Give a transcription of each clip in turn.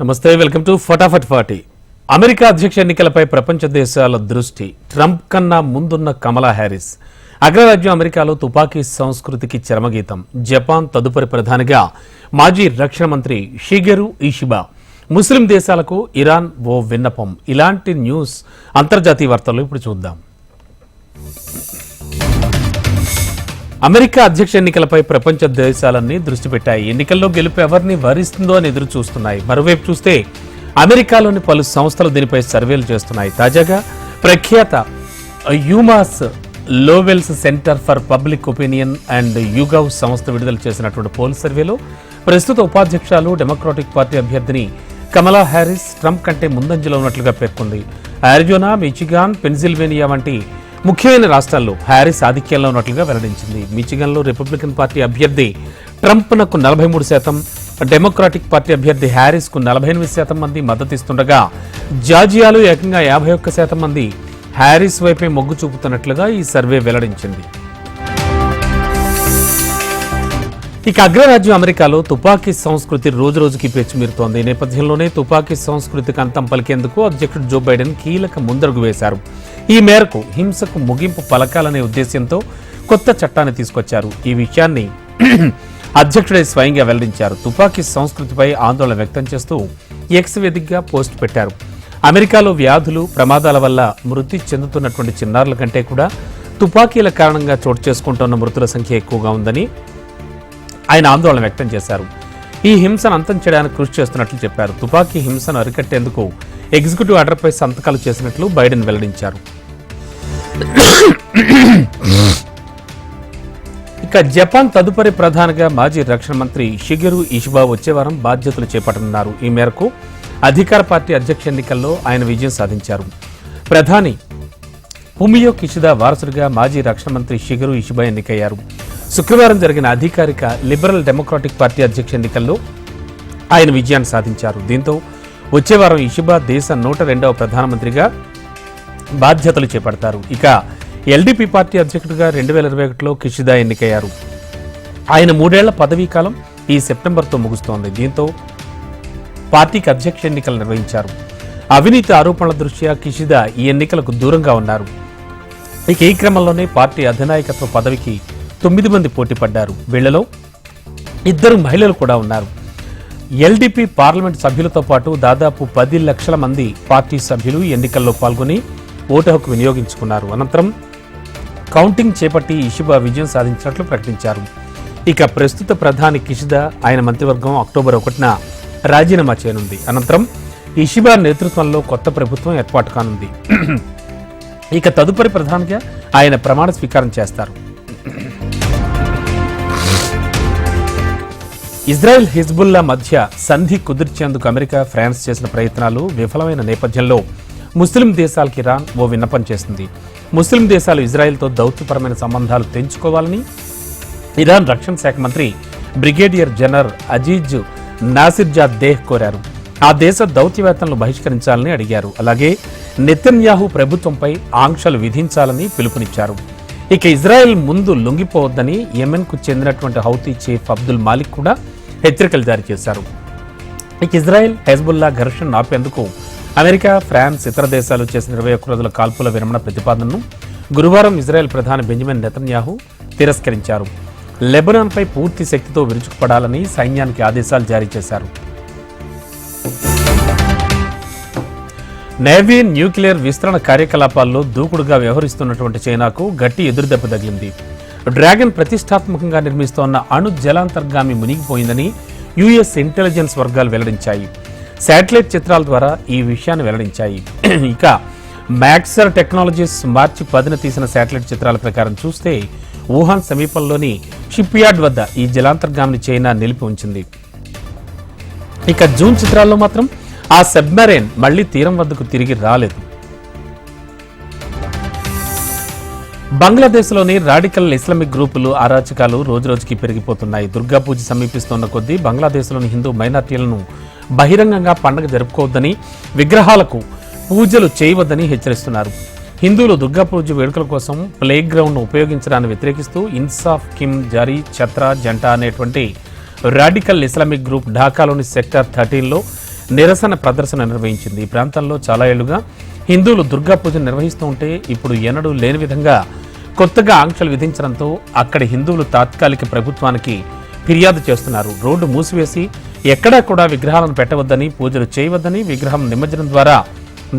నమస్తే welcome to ఫటాఫట్ ఫాటీ అమెరికా అధ్యక్ష ఎన్నికలపై ప్రపంచ దేశాల దృష్టి ట్రంప్ కన్నా ముందున్న కమలా హ్యారిస్. అగ్రరాజ్యం అమెరికాలో తుపాకీ సంస్కృతికి చరమగీతం. జపాన్ తదుపరి ప్రధానిగా మాజీ రక్షణ మంత్రి షిగెరు ఈషిబా ముస్లిం దేశాలకు ఇరాన్ ఓ విన్నపం. ఇలాంటి న్యూస్ అంతర్జాతీయ వార్తల్లో ఇప్పుడు చూద్దాం. అమెరికా అధ్యక్ష ఎన్నికలపై ప్రపంచ దేశాలన్నీ దృష్టి పెట్టాయి. ఎన్నికల్లో గెలుపు ఎవరిని వరిస్తుందో అని ఎదురు చూస్తున్నాయి. మరోవైపు చూస్తే అమెరికాలోని పలు సంస్థలు దీనిపై సర్వేలు చేస్తున్నాయి. తాజాగా ప్రఖ్యాత UMass Lowell's center for public opinion and YouGov సంస్థ విడుదల చేసినటువంటి పోల్ సర్వేలో ప్రస్తుత ఉపాధ్యక్షులు డెమోక్రాటిక్ పార్టీ అభ్యర్థిని కమలా హ్యారిస్ ట్రంప్ కంటే ముందంజలో ఉన్నట్లుగా పేర్కొంది. ఆరిజోనా మిచిగాన్ పెన్సిల్వేనియా వంటి ముఖ్యమైన రాష్ట్రాల్లో హ్యారిస్ ఆధిక్యంలో ఉన్నట్లుగా వెల్లడించింది. మిచిగన్లో రిపబ్లికన్ పార్టీ అభ్యర్థి ట్రంప్నకు నలభై మూడు శాతం డెమోక్రాటిక్ పార్టీ అభ్యర్థి హ్యారిస్కు నలభై ఎనిమిది శాతం మంది మద్దతిస్తుండగా జార్జియాలో ఏకంగా యాభై ఒక్క శాతం మంది హ్యారిస్ వైపే మొగ్గు చూపుతున్నట్లుగా ఈ సర్వే వెల్లడించింది. ఇక అగ్రరాజ్యం అమెరికాలో తుపాకీ సంస్కృతి రోజు రోజుకి పెచ్చుమీరుతోంది ఈ నేపథ్యంలోనే తుపాకీ సంస్కృతికి అంతం పలికేందుకు అధ్యక్షుడు జో బైడెన్ కీలక ముందడుగు వేశారు. ఈ మేరకు హింసకు ముగింపు పలకాలనే ఉద్దేశ్యంతో కొత్త చట్టాన్ని తీసుకొచ్చారు. ఈ విషయాన్ని అధ్యక్షుడే స్వయంగా వెల్లడించారు. తుపాకీ సంస్కృతిపై ఆందోళన వ్యక్తం చేస్తూ ఎక్స్ వేదికగా పోస్ట్ పెట్టారు. అమెరికాలో వ్యాధులు ప్రమాదాల వల్ల మృతి చెందుతున్నటువంటి చిన్నారుల కంటే కూడా తుపాకీల కారణంగా చోటు చేసుకుంటున్న మృతుల సంఖ్య ఎక్కువగా ఉందని ఆయన ఆందోళన వ్యక్తం చేశారు. ఈ హింసను అంతం చేయడానికి కృషి చేస్తున్నట్లు చెప్పారు. తుపాకీ హింసను అరికట్టేందుకు ఎగ్జిక్యూటివ్ ఆర్డర్పై సంతకాలు చేసినట్లు బైడెన్ వెల్లడించారు. ఇక జపాన్ తదుపరి ప్రధానిగా మాజీ రక్షణ మంత్రి షిగరు ఇషిబా వచ్చే వారం బాధ్యతలు చేపట్టనున్నారు. ఈ మేరకు అధికార పార్టీ అధ్యక్ష ఎన్నికల్లో ఆయన విజయం సాధించారు. ప్రధాని పుమియో కిషిదా వారసుడిగా మాజీ రక్షణ మంత్రి షిగరు ఇషిబా ఎన్నికయ్యారు. శుక్రవారం జరిగిన అధికారిక లిబరల్ డెమోక్రాటిక్ పార్టీ అధ్యక్ష ఎన్నికల్లో ఆయన విజయాన్ని సాధించారు. దీంతో వచ్చే వారం ఇషిబా దేశ నూట రెండవ ప్రధానమంత్రిగా బాధ్యతలు చేపడతారు. ఇక ఎల్డీపీ పార్టీ అధ్యక్షుడిగా రెండు వేల ఇరవై ఒకటిలో కిషిదా ఎన్నికయ్యారు. ఆయన మూడేళ్ళ పదవీ కాలం ఈ సెప్టెంబర్తో ముగుస్తోంది. దీంతో పార్టీకి అధ్యక్ష ఎన్నికలు నిర్వహించారు. అవినీతి ఆరోపణల దృష్ట్యా కిషిదా ఈ ఎన్నికలకు దూరంగా ఉన్నారు. ఇక ఈ క్రమంలోనే పార్టీ అధినాయకత్వ పదవికి తొమ్మిది మంది పోటీ పడ్డారు. వీళ్ళలో ఇద్దరు మహిళలు కూడా ఉన్నారు. ఎల్డీపీ పార్లమెంట్ సభ్యులతో పాటు దాదాపు పది లక్షల మంది పార్టీ సభ్యులు ఎన్నికల్లో పాల్గొని ఓటు హక్కు వినియోగించుకున్నారు. అనంతరం కౌంటింగ్ చేపట్టి ఇషిబా విజయం సాధించినట్లు ప్రకటించారు. ఇక ప్రస్తుత ప్రధాని కిషిదా ఆయన మంత్రివర్గం అక్టోబర్ ఒకటిన రాజీనామా చేయనుంది. అనంతరం ఇషిబా నేతృత్వంలో కొత్త ప్రభుత్వం ఏర్పాటు కానుంది. ఇక తదుపరి ప్రధానిగా ఆయన ప్రమాణ స్వీకారం చేస్తారు. ఇజ్రాయెల్ హిజ్బుల్లా మధ్య సంధి కుదిర్చేందుకు అమెరికా ఫ్రాన్స్ చేసిన ప్రయత్నాలు విఫలమైన నేపథ్యంలో ముస్లిం దేశాలకు ఇరాన్ ఓ విన్నపం చేసింది. ముస్లిం దేశాలు ఇజ్రాయెల్తో దౌత్యపరమైన సంబంధాలు తెంచుకోవాలని ఇరాన్ రక్షణ శాఖ మంత్రి brigadier general Aziz Nasirzadeh కోరారు. ఆ దేశ దౌత్యవేత్తలను బహిష్కరించాలని అడిగారు. అలాగే నెతన్యాహు ప్రభుత్వంపై ఆంక్షలు విధించాలని పిలుపునిచ్చారు. ఇక ఇజ్రాయెల్ ముందు లొంగిపోవద్దని యెమెన్కు చెందినటువంటి హౌతీ చీఫ్ అబ్దుల్ మాలిక్ కూడా హెచ్చరికలు జారీ చేశారు. ఇక ఇజ్రాయెల్ హెజ్బుల్లా ఘర్షణ ఆపేందుకు అమెరికా ఫ్రాన్స్ ఇతర దేశాలు చేసిన ఇరవై ఒక్క రోజుల కాల్పుల విరమణ ప్రతిపాదనను గురువారం ఇజ్రాయెల్ ప్రధాని బెంజమిన్ నెతన్యాహు తిరస్కరించారు. లెబనాన్పై పూర్తి శక్తితో విరుచుకుపడాలని సైన్యానికి ఆదేశాలు జారీ చేశారు. నేవీ న్యూక్లియర్ విస్తరణ కార్యకలాపాల్లో దూకుడుగా వ్యవహరిస్తున్నటువంటి చైనాకు గట్టి ఎదురుదెబ్బ తగిలింది. డ్రాగన్ ప్రతిష్టాత్మకంగా నిర్మిస్తోన్న అణు జలాంతర్గామి మునిగిపోయిందని యుఎస్ ఇంటెలిజెన్స్ వర్గాలు వెల్లడించాయి. శాటిలైట్ చిత్రాల ద్వారా ఈ విషయాన్ని వెల్లడించాయి. ఇక మ్యాక్సర్ టెక్నాలజీస్ మార్చి పదిన తీసిన శాటిలైట్ చిత్రాల ప్రకారం చూస్తే వుహాన్ సమీపంలోని షిప్ యార్డ్ వద్ద ఈ జలాంతర్గామిని చైనా నిలిపి ఉంచింది. ఇక జూన్ చిత్రాల్లో మాత్రం ఆ సబ్మెరైన్ మళ్ళీ తీరం వద్దకు తిరిగి రాలేదు. బంగ్లాదేశ్లోని రాడికల్ ఇస్లామిక్ గ్రూపులు అరాచకాలు రోజురోజుకి పెరిగిపోతున్నాయి. దుర్గాపూజ సమీపిస్తున్న కొద్దీ బంగ్లాదేశ్లోని హిందూ మైనార్టీలను బహిరంగంగా పండగ జరుపుకోవద్దని విగ్రహాలకు పూజలు చేయవద్దని హెచ్చరిస్తున్నారు. హిందువులు దుర్గా పూజ వేడుకల కోసం ప్లే గ్రౌండ్ను ఉపయోగించడాన్ని వ్యతిరేకిస్తూ ఇన్సాఫ్ కిమ్ జారీ ఛత్రా జంట అనేటువంటి రాడికల్ ఇస్లామిక్ గ్రూప్ ఢాకాలోని సెక్టర్ థర్టీన్లో నిరసన ప్రదర్శన నిర్వహించింది. ఈ ప్రాంతంలో చాలా ఏళ్ళుగా హిందువులు దుర్గా పూజను నిర్వహిస్తూ ఉంటే ఇప్పుడు ఎన్నడూ లేని విధంగా కొత్తగా ఆంక్షలు విధించడంతో అక్కడి హిందువులు తాత్కాలిక ప్రభుత్వానికి ఫిర్యాదు చేస్తున్నారు. రోడ్డు మూసివేసి ఎక్కడా కూడా విగ్రహాలను పెట్టవద్దని పూజలు చేయవద్దని విగ్రహం నిమజ్జనం ద్వారా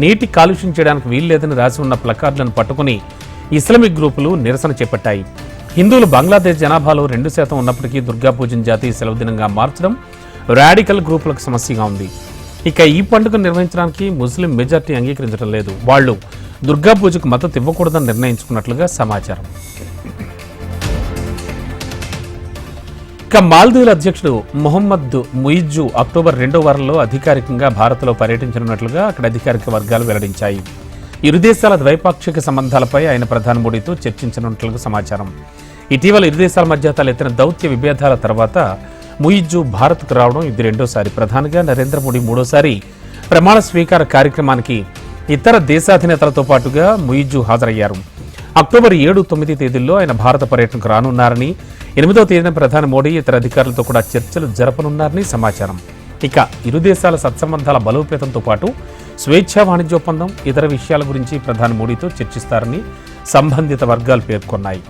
నీటి కాలుష్యం చేయడానికి వీల్లేదని రాసి ఉన్న ప్లకార్డులను పట్టుకుని ఇస్లామిక్ గ్రూపులు నిరసన చేపట్టాయి. హిందువులు బంగ్లాదేశ్ జనాభాలో రెండు శాతం ఉన్నప్పటికీ దుర్గాపూజను జాతీయ సెలవు దినంగా మార్చడం రాడికల్ గ్రూపులకు సమస్యగా ఉంది. ఇక ఈ పండుగ నిర్వహించడానికి ముస్లిం మెజార్టీ అంగీకరించడం లేదు. వాళ్ళు దుర్గాపూజకు మద్దతు ఇవ్వకూడదని నిర్ణయించుకున్నట్లుగా సమాచారం. ఇక మాల్దీవుల అధ్యక్షుడు మొహమ్మద్ ముయిజు అక్టోబర్ రెండో వారంలో అధికారికంగా భారత్లో పర్యటించనున్నట్లుగా అక్కడ అధికారిక వర్గాలు వెల్లడించాయి. ఇరు దేశాల ద్వైపాక్షిక సంబంధాలపై ఆయన ప్రధాని మోడీతో చర్చించనున్నట్లుగా సమాచారం. ఇటీవల ఇరు దేశాల మధ్య తలెత్తిన దౌత్య విభేదాల తర్వాత ముయిజ్జు భారత్కు రావడం ఇది రెండోసారి. ప్రధానిగా నరేంద్ర మోడీ మూడోసారి. ప్రమాణ స్వీకార కార్యక్రమానికి ఇతర దేశాధినేతలతో పాటుగా ముయిజు హాజరయ్యారు. అక్టోబర్ ఏడు తొమ్మిది తేదీల్లో ఆయన భారత పర్యటనకు రానున్నారని ఎనిమిదవ తేదీన ప్రధాని మోడీ ఇతర అధికారులతో కూడా చర్చలు జరపనున్నారని సమాచారం. ఇక ఇరు దేశాల సత్సంబంధాల బలోపేతంతో పాటు స్వేచ్ఛా వాణిజ్య ఒప్పందం ఇతర విషయాల గురించి ప్రధాని మోడీతో చర్చిస్తారని సంబంధిత వర్గాలు పేర్కొన్నాయి.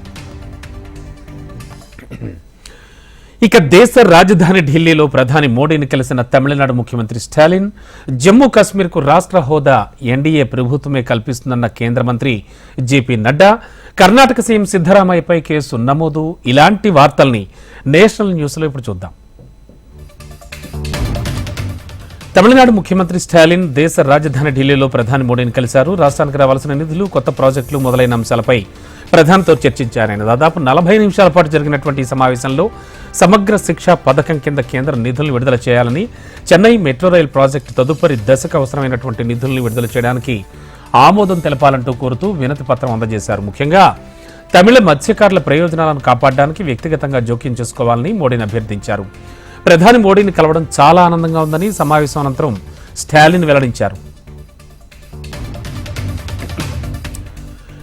ఇక దేశ రాజధాని ఢిల్లీలో ప్రధాని మోడీని కలిసిన తమిళనాడు ముఖ్యమంత్రి స్టాలిన్ జమ్మూ కాశ్మీర్కు రాష్ట్ర హోదా ఎన్డీఏ ప్రభుత్వమే కల్పిస్తుందన్న కేంద్ర మంత్రి జేపీ నడ్డా కర్ణాటక సీఎం సిద్ధరామయ్యపై కేసు నమోదు ఇలాంటి వార్తల్ని నేషనల్ న్యూస్లో ఇప్పుడు చూద్దాం. తమిళనాడు ముఖ్యమంత్రి స్టాలిన్ దేశ రాజధాని ఢిల్లీలో ప్రధాని మోడీని కలిశారు. రాష్ట్రానికి రావాల్సిన నిధులు కొత్త ప్రాజెక్టులు మొదలైన అంశాలపై ప్రధానితో చర్చించారు. ఆయన దాదాపు నలభై నిమిషాల పాటు జరిగినటువంటి ఈ సమావేశంలో సమగ్ర శిక్ష పథకం కింద కేంద్ర నిధులను విడుదల చేయాలని చెన్నై మెట్రో రైల్ ప్రాజెక్టు తదుపరి దశకు అవసరమైనటువంటి నిధులను విడుదల చేయడానికి ఆమోదం తెలపాలంటూ కోరుతూ వినతి పత్రం అందజేశారు. ముఖ్యంగా తమిళ మత్స్యకారుల ప్రయోజనాలను కాపాడడానికి వ్యక్తిగతంగా జోక్యం చేసుకోవాలని మోడీని అభ్యర్థించారు. ప్రధాని మోడీని కలవడం చాలా ఆనందంగా ఉందని సమావేశం అనంతరం స్టాలిన్ వెల్లడించారు.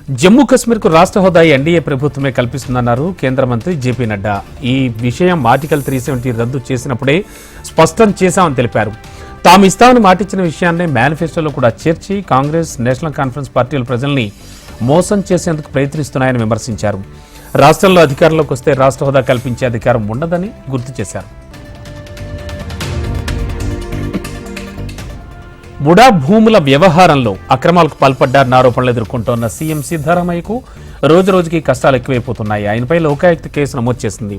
జమ్మూ కశ్మీర్కు రాష్ట్ర హోదా ఎన్డీఏ ప్రభుత్వమే కల్పిస్తుందన్నారు కేంద్ర మంత్రి జేపీ నడ్డా. ఈ విషయం ఆర్టికల్ త్రీ సెవెంటీ రద్దు చేసినప్పుడే స్పష్టం చేశామని తెలిపారు. తాము ఇస్తామని మాటిచ్చిన విషయాన్నే మేనిఫెస్టోలో కూడా చేర్చి కాంగ్రెస్ నేషనల్ కాన్ఫరెన్స్ పార్టీలు ప్రజల్ని మోసం చేసేందుకు ప్రయత్నిస్తున్నాయని విమర్శించారు. రాష్ట్రంలో అధికారంలోకి వస్తే రాష్ట్ర హోదా కల్పించే అధికారం ఉండదని గుర్తు చేశారు. బుడా భూముల వ్యవహారంలో అక్రమాలకు పాల్పడ్డారన్న ఆరోపణలు ఎదుర్కొంటోన్న సీఎం సిద్ధారామయ్యకు రోజు రోజుకి కష్టాలు ఎక్కువైపోతున్నాయి. ఆయనపై లోకాయుక్త కేసు నమోదు చేసింది.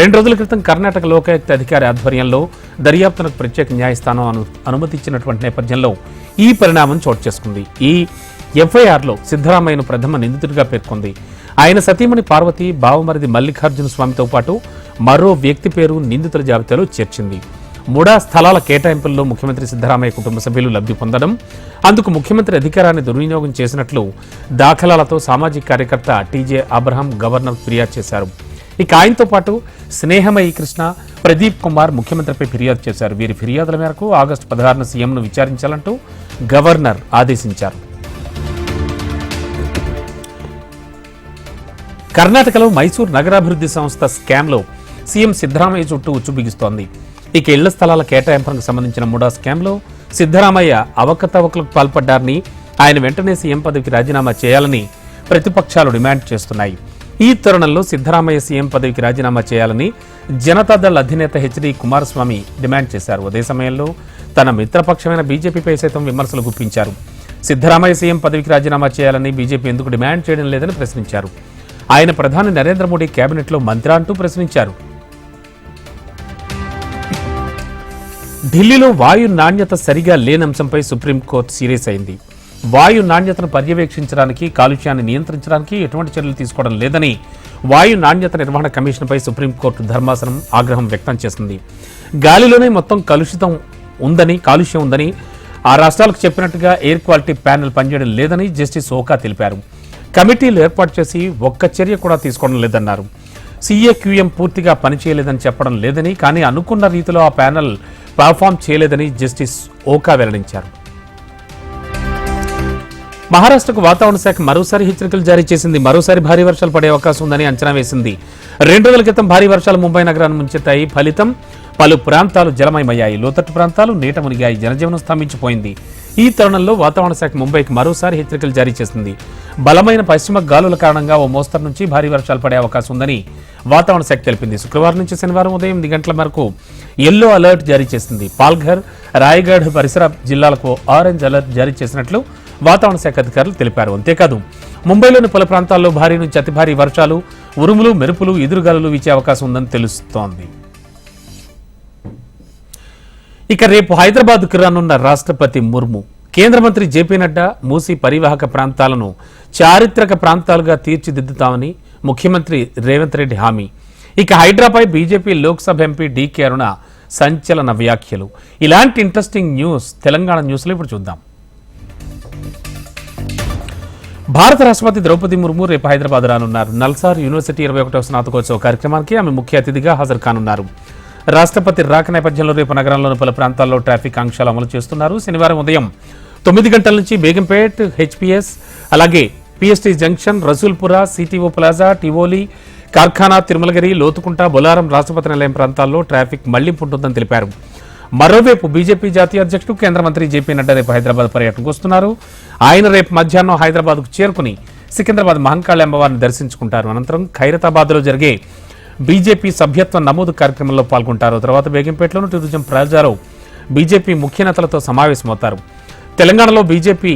రెండు రోజుల క్రితం కర్ణాటక లోకాయుక్త అధికారి ఆధ్వర్యంలో దర్యాప్తునకు ప్రత్యేక న్యాయస్థానం అను అనుమతించినటువంటి నేపథ్యంలో ఈ పరిణామం చోటు చేసుకుంది. ఈ ఎఫ్ఐఆర్లో సిద్ధరామయ్యను ప్రథమ నిందితుడిగా పేర్కొంది. ఆయన సతీమణి పార్వతి బావమరిది మల్లికార్జున స్వామితో పాటు మరో వ్యక్తి పేరు నిందితుల జాబితాలో చేర్చింది. ముడా స్థలాల కేటాయింపుల్లో ముఖ్యమంత్రి సిద్ధరామయ్య కుటుంబ సభ్యులు లబ్ధి పొందడం అందుకు ముఖ్యమంత్రి అధికారాన్ని దుర్వినియోగం చేసినట్లు దాఖలాలతో సామాజిక కార్యకర్త టీజే అబ్రహం గవర్నర్ ఫిర్యాదు చేశారు. ఇక ఆయనతో పాటు స్నేహమయి కృష్ణ ప్రదీప్ కుమార్ ముఖ్యమంత్రిపై ఫిర్యాదు చేశారు. వీరి ఫిర్యాదుల మేరకు ఆగస్టు పదహారున సీఎంను విచారించాలంటూ గవర్నర్ ఆదేశించారు. కర్ణాటకలో మైసూర్ నగరాభివృద్ధి సంస్థ స్కామ్లో సీఎం సిద్ధరామయ్య చుట్టూ ఉచ్చు బిగిస్తోంది. ఇక ఇళ్ళ స్థలాల కేటాయింపులకు సంబంధించిన మూడో స్కామ్లో సిద్ధరామయ్య అవకతవకలకు పాల్పడ్డారని ఆయన వెంటనే సీఎం పదవికి రాజీనామా చేయాలని ప్రతిపక్షాలు డిమాండ్ చేస్తున్నాయి. ఈ తరుణంలో సిద్ధరామయ్య సీఎం పదవికి రాజీనామా చేయాలని జనతాదళ్ అధినేత హెచ్డి కుమారస్వామి డిమాండ్ చేశారు. అదే సమయంలో తన మిత్రపక్షమైన బీజేపీపై సైతం విమర్శలు గుప్పించారు. సిద్ధరామయ్య సీఎం పదవికి రాజీనామా చేయాలని బీజేపీ ఎందుకు డిమాండ్ చేయడం లేదని ప్రశ్నించారు. ఆయన ప్రధాని నరేంద్ర మోడీ కేబినెట్లో మంత్రి అంటూ ప్రశ్నించారు. ఢిల్లీలో వాయు నాణ్యత సరిగా లేని అంశంపై సుప్రీంకోర్టు సీరియస్ అయింది. వాయు నాణ్యతను పర్యవేక్షించడానికి కాలుష్యాన్ని నియంత్రించడానికి ఎటువంటి చర్యలు తీసుకోవడం లేదని వాయు నాణ్యత నిర్వహణ కమిషన్పై సుప్రీంకోర్టు ధర్మాసనం ఆగ్రహం వ్యక్తం చేసింది. గాలిలోనే మొత్తం కలుషితం ఉందని కాలుష్యం ఉందని ఆ రాష్ట్రాలకు చెప్పినట్టుగా ఎయిర్ క్వాలిటీ ప్యానెల్ పనిచేయడం లేదని జస్టిస్ ఓకా తెలిపారు. కమిటీలు ఏర్పాటు చేసి ఒక్క చర్య కూడా తీసుకోవడం లేదన్నారు. సీఏక్యూఎం పూర్తిగా పనిచేయలేదని చెప్పడం లేదని కానీ అనుకున్న రీతిలో ఆ ప్యానెల్ పర్ఫామ్ చేయలేదని జస్టిస్ ఓకా వెల్లడించారు. మహారాష్ట్రకు వాతావరణ శాఖ మరోసారి హెచ్చరికలు జారీ చేసింది. మరోసారి భారీ వర్షాలు పడే అవకాశం ఉందని అంచనా వేసింది. రెండు రోజుల క్రితం భారీ వర్షాలు ముంబై నగరాన్ని ముంచెత్తాయి. ఫలితం పలు ప్రాంతాలు జలమయమయ్యాయి. లోతట్టు ప్రాంతాలు నీట మునిగాయి. జనజీవనం స్తంభించిపోయింది. ఈ తరుణంలో వాతావరణ శాఖ ముంబైకి మరోసారి హెచ్చరికలు జారీ చేసింది. బలమైన పశ్చిమ గాలుల కారణంగా ఓ మోస్తరు నుంచి భారీ వర్షాలు పడే అవకాశం ఉందని వాతావరణ శాఖ తెలిపింది. శుక్రవారం నుంచి శనివారం ఉదయం ఎనిమిది గంటల వరకు ఎల్లో అలర్ట్ జారీ చేసింది. పాల్ఘర్ రాయగఢ్ పరిసర జిల్లాలకు ఆరెంజ్ అలర్ట్ జారీ చేసినట్లు వాతావరణ శాఖ అధికారులు తెలిపారు. అంతేకాదు ముంబైలోని పలు ప్రాంతాల్లో భారీ నుంచి అతి భారీ వర్షాలు ఉరుములు మెరుపులు ఎదురుగాలులు వీచే అవకాశం ఉందని తెలుస్తోంది. ఇక రేపు హైదరాబాద్కు రానున్న రాష్ట్రపతి ముర్ము. కేంద్ర మంత్రి జేపీ నడ్డా మూసీ పరివాహక ప్రాంతాలను చారిత్రక ప్రాంతాలుగా తీర్చిదిద్దుతామని ముఖ్యమంత్రి రేవంత్ రెడ్డి హామీ. ఇక హైడ్రాపై BJP Lok Sabha MP DK Aruna సంచలన వ్యాఖ్యలు. ఇలాంటి ఇంట్రెస్టింగ్ న్యూస్ తెలంగాణ న్యూస్లో ఇప్పుడు చూద్దాం. భారత రాష్ట్రపతి ద్రౌపది ముర్ము రేపు హైదరాబాద్ రానున్నారు. నల్సార్ యూనివర్సిటీ ఇరవై ఒకటవ స్నాతకోత్సవ కార్యక్రమానికి ఆమె ముఖ్య అతిథిగా హాజరు కానున్నారు రాష్ట్రపతి రాక నేపథ్యంలో రేపు నగరంలోని పలు ప్రాంతాల్లో ట్రాఫిక్ ఆంక్షలు అమలు చేస్తున్నారు. శనివారం ఉదయం తొమ్మిది గంటల నుంచి బేగంపేట్ హెచ్పిఎస్ అలాగే PST junction Rasoolpura CTO plaza Tivoli Karkhana Tirumalagiri Lothukunta Bolarum Rashtrapati Nilayam ప్రాంతాల్లో ట్రాఫిక్ మళ్ళింపు ఉంటుందని తెలిపారు. మరోవైపు బీజేపీ జాతీయ అధ్యక్షుడు కేంద్ర మంత్రి జేపీ నడ్డా రేపు హైదరాబాద్ పర్యటనకు వస్తున్నారు. ఆయన రేపు మధ్యాహ్నం హైదరాబాద్కు చేరుకుని సికింద్రాబాద్ మహంకాళి అమ్మవారిని దర్శించుకుంటారు. అనంతరం ఖైరతాబాద్లో జరిగే బీజేపీ సభ్యత్వ నమోదు కార్యక్రమంలో పాల్గొంటారు. తర్వాత బేగంపేటలోని టూరిజం ప్లాజాలో బీజేపీ ముఖ్య నేతలతో సమావేశమవుతారు. తెలంగాణలో బీజేపీ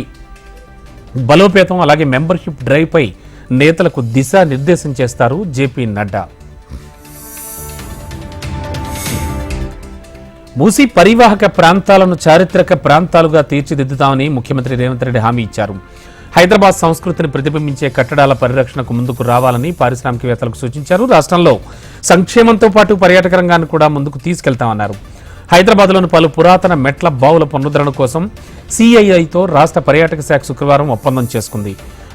బలోపేతం అలాగే మెంబర్షిప్ డ్రైవ్పై నేతలకు దిశా నిర్దేశం చేస్తారు జేపీ నడ్డా. మూసీ పరివాహక ప్రాంతాలను చారిత్రక ప్రాంతాలుగా తీర్చిదిద్దుతామని ముఖ్యమంత్రి రేవంత్ రెడ్డి హామీ ఇచ్చారు. హైదరాబాద్ సంస్కృతిని ప్రతిబింబించే కట్టడాల పరిరక్షణకు ముందుకు రావాలని పారిశ్రామికవేత్తలకు సూచించారు. రాష్ట్రంలో సంక్షేమంతో పాటు పర్యాటక రంగాన్ని కూడా ముందుకు తీసుకెళ్తామన్నారు. హైదరాబాద్లోని పలు పురాతన మెట్ల బావుల పునరుద్ధరణ కోసం సిఐఐతో రాష్ట్ర పర్యాటక శాఖ శుక్రవారం ఒప్పందం చేసుకుంది.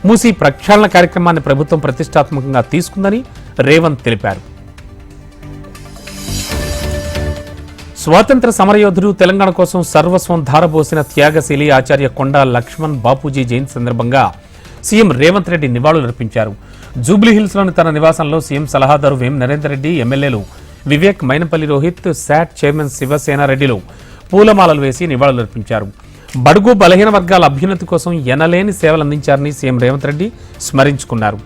మూసీ ప్రక్షాళన కార్యక్రమాన్ని ప్రభుత్వం ప్రతిష్టాత్మకంగా తీసుకుందని రేవంత్ తెలిపారు. స్వాతంత్ర సమరయోధుడు తెలంగాణ కోసం సర్వస్వం ధారబోసిన త్యాగశీలి ఆచార్య కొండా లక్ష్మణ్ బాపూజీ జయంతి సందర్భంగా సీఎం రేవంత్ రెడ్డి నివాళులర్పించారు. జూబ్లీహిల్స్లోని తన నివాసంలో సీఎం సలహాదారు వేం నరేందర్ రెడ్డి ఎమ్మెల్యేలు వివేక్ మైనపల్లి రోహిత్ శాట్ చైర్మన్ శివసేనారెడ్డిలు పూలమాలలు వేసి నివాళులర్పించారు బడుగు బలహీన వర్గాల అభ్యున్నతి కోసం ఎనలేని సేవలు అందించారని సీఎం రేవంత్ రెడ్డి స్మరించుకున్నారు.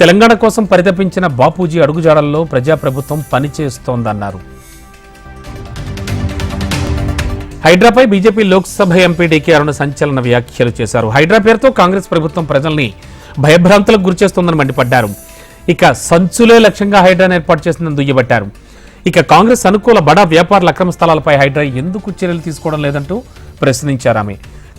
తెలంగాణ కోసం పరితపించిన బాపూజీ అడుగుజాడల్లో ప్రజాప్రభుత్వం పనిచేస్తోందన్నారు. హైడ్రాపై BJP Lok Sabha MP DK Aruna సంచలన వ్యాఖ్యలు చేశారు. హైడ్రా పేరుతో కాంగ్రెస్ ప్రభుత్వం ప్రజల్ని భయభ్రాంతులకు గురిచేస్తోందని మండిపడ్డారు. ఇక సంచులే లక్ష్యంగా హైడ్రాను ఏర్పాటు చేసిందని దుయ్యబట్టారు. ఇక కాంగ్రెస్ అనుకూల బడా వ్యాపారుల అక్రమ స్థలాలపై హైడ్రా ఎందుకు చర్యలు తీసుకోవడం లేదంటూ ప్రశ్నించారు ఆమె.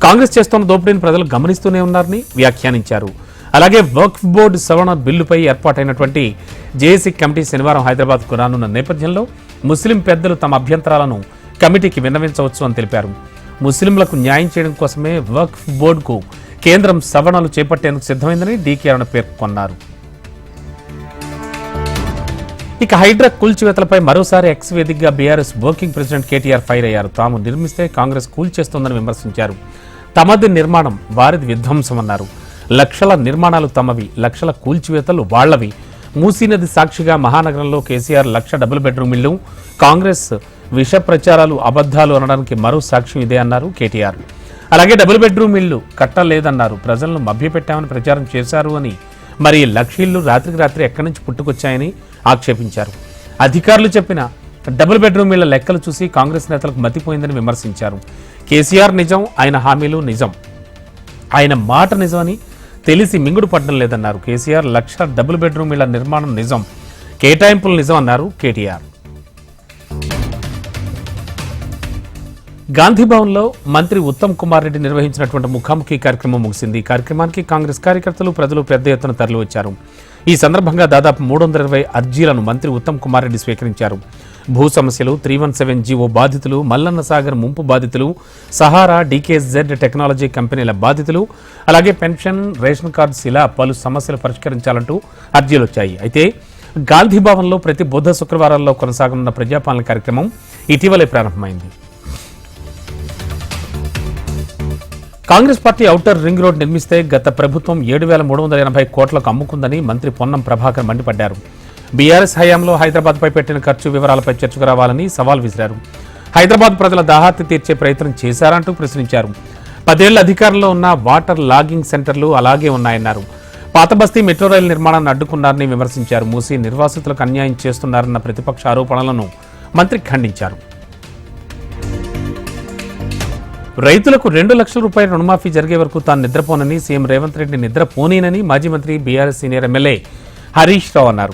కాంగ్రెస్ చేస్తున్న దోపిడీని ప్రజలు గమనిస్తూనే ఉన్నారని వ్యాఖ్యానించారు. అలాగే వక్ఫ్ బోర్డు సవరణ బిల్లుపై ఏర్పాటైనటువంటి జేఏసీ కమిటీ శనివారం హైదరాబాద్కు రానున్న నేపథ్యంలో ముస్లిం పెద్దలు తమ అభ్యంతరాలను కమిటీకి విన్నవించవచ్చు అని తెలిపారు. ముస్లింలకు న్యాయం చేయడం కోసమే వక్ఫ్ బోర్డుకు కేంద్రం సవరణలు చేపట్టేందుకు సిద్ధమైందని డీకే అరుణ పేర్కొన్నారు. ఇక హైడ్రా కూల్చివేతలపై మరోసారి ఎక్స్ వేదికగా BRS working president KTR fire అయ్యారు. తాము నిర్మిస్తే కాంగ్రెస్ కూల్చేస్తోందని విమర్శించారు. తమది నిర్మాణం వారిది విధ్వంసమన్నారు. లక్షల నిర్మాణాలు తమవి లక్షల కూల్చివేతలు వాళ్ళవి మూసీ నది సాక్షిగా మహానగరంలో కేసీఆర్ లక్ష డబుల్ బెడ్రూమ్ ఇల్లు. కాంగ్రెస్ విష ప్రచారాలు అబద్ధాలు అనడానికి మరో సాక్ష్యం ఇదే అన్నారు కేటీఆర్. అలాగే డబుల్ బెడ్రూమ్ ఇల్లు కట్టలేదన్నారు. ప్రజలను మభ్యపెట్టామని ప్రచారం చేశారు అని. మరి ఈ లక్ష ఇల్లు రాత్రికి రాత్రి ఎక్కడి నుంచి పుట్టుకొచ్చాయని ఆక్షేపించారు. అధికారులు చెప్పిన డబుల్ బెడ్రూమ్ ఇళ్ళ లెక్కలు చూసి కాంగ్రెస్ నేతలకు మతిపోయిందని విమర్శించారు. కేసీఆర్ నిజం ఆయన హామీలు నిజం. ఆయన మాట నిజమని తెలిసి మింగుడు పడడం లేదన్నారు. కేసీఆర్ లక్ష డబుల్ బెడ్రూమ్ ఇళ్ళ నిర్మాణం నిజం కేటాయింపులు నిజం అన్నారు కేటీఆర్. గాంధీ భవన్లో మంత్రి ఉత్తమ్ కుమార్ రెడ్డి నిర్వహించినటువంటి ముఖాముఖి కార్యక్రమం ముగిసింది. ఈ కార్యక్రమానికి కాంగ్రెస్ కార్యకర్తలు ప్రజలు పెద్ద ఎత్తున తరలివచ్చారు. ఈ సందర్భంగా దాదాపు మూడు వందల ఇరవై అర్జీలను మంత్రి ఉత్తమ్ కుమార్ రెడ్డి స్వీకరించారు. భూ సమస్యలు త్రీ వన్ సెవెన్ జీవో బాధితులు మల్లన్న సాగర్ ముంపు బాధితులు సహారా డీకేజెడ్ టెక్నాలజీ కంపెనీల బాధితులు అలాగే పెన్షన్ రేషన్ కార్డ్స్ ఇలా పలు సమస్యలు పరిష్కరించాలంటూ అర్జీలు వచ్చాయి అయితే గాంధీ భవన్లో ప్రతి బుధ శుక్రవారాల్లో కొనసాగనున్న ప్రజాపాలన కార్యక్రమం ఇటీవలే ప్రారంభమైంది. Congress party outer ring road నిర్మిస్తే గత ప్రభుత్వం ఏడు వేల మూడు వందల ఎనభై కోట్లకు అమ్ముకుందని మంత్రి పొన్నం ప్రభాకర్ మండిపడ్డారు. బీఆర్ఎస్ హయాంలో హైదరాబాద్పై పెట్టిన ఖర్చు వివరాలపై చర్చకు రావాలని సవాల్ విసిరారు. హైదరాబాద్ ప్రజల దాహార్తి తీర్చే ప్రయత్నం చేశారంటూ ప్రశ్నించారు. పదేళ్ళ అధికారంలో ఉన్న వాటర్ లాగింగ్ సెంటర్లు అలాగే ఉన్నాయన్నారు. పాత బస్తీ మెట్రో రైలు నిర్మాణాన్ని అడ్డుకున్నారని విమర్శించారు. మూసి నిర్వాసితులకు అన్యాయం చేస్తున్నారన్న ప్రతిపక్ష ఆరోపణలను మంత్రి ఖండించారు. రైతులకు రెండు లక్షల రూపాయల రుణమాఫీ జరిగే వరకు తాను నిద్రపోనని సీఎం రేవంత్ రెడ్డి నిద్రపోనీనని మాజీ మంత్రి BRS senior MLA Harish Rao అన్నారు.